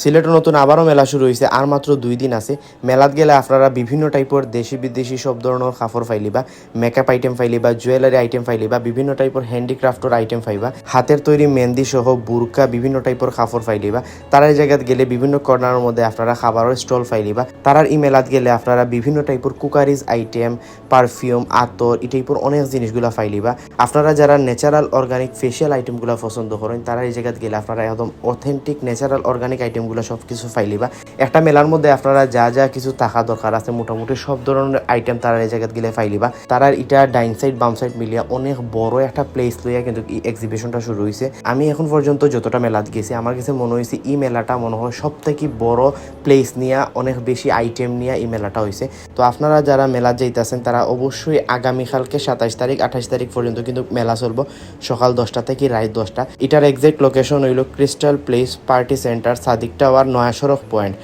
সিলেটে নতুন আবারও মেলা শুরু হয়েছে, আর মাত্র দুই দিন আছে। মেলাত গেলে আপনারা বিভিন্ন টাইপের দেশি বিদেশি সব ধরনের কাপড় ফাইলিবা মেকআপ আইটেম ফাইলিবা জুয়েলারি আইটেম ফাইলিবা, বিভিন্ন টাইপের হ্যান্ডিক্রাফটের আইটেম ফাইবা হাতের তৈরি মেহেন্দি সহ বুরকা, বিভিন্ন টাইপের কাপড় ফাইলিবা। তারা এই জায়গাত গেলে বিভিন্ন কর্নারের মধ্যে আপনারা খাবারের স্টল ফাইলিবা। তারার ই মেলাত গেলে আপনারা বিভিন্ন টাইপের কুকারিজ আইটেম পারফিউম আতর, এই টাইপের অনেক জিনিসগুলা ফাইলিবা। আপনারা যারা ন্যাচারাল অর্গানিক ফেশিয়াল আইটেমগুলো পছন্দ করেন তারা এই জায়গাত গেলে আপনারা একদম অথেন্টিক ন্যাচারাল অর্গানিক আইটেমগুলো সব কিছু ফাইলিবা একটা মেলার মধ্যে আপনারা যা যা কিছু টাকা দরকার আছে, মোটামুটি সব ধরনের আইটেম তারা এই জায়গাত গেলে ফাইলিবা তারার এটা ডাইন সাইড বাম সাইড মিলিয়া অনেক বড় একটা প্লেস লইয়া কিন্তু এক্সিবিশনটা শুরু হয়েছে আমি এখন পর্যন্ত যতটা মেলাত গেছি, আমার কাছে মনে হয়েছে এই মেলাটা মনে হয় সব থেকে বড় প্লেস নিয়ে, অনেক বেশি আইটেম নিয়ে এই মেলাটা হয়েছে তো আপনারা যারা মেলা যাইতেছেন, তারা অবশ্যই আগামীকালকে সাতাইশ তারিখ আঠাশ তারিখ পর্যন্ত কিন্তু মেলা চলবো। সকাল দশটা থেকে রাত দশটা। এটার এক্সাক্ট লোকেশন হইল crystal place party centre Sadiq tower নয়া সড়ক পয়েন্ট।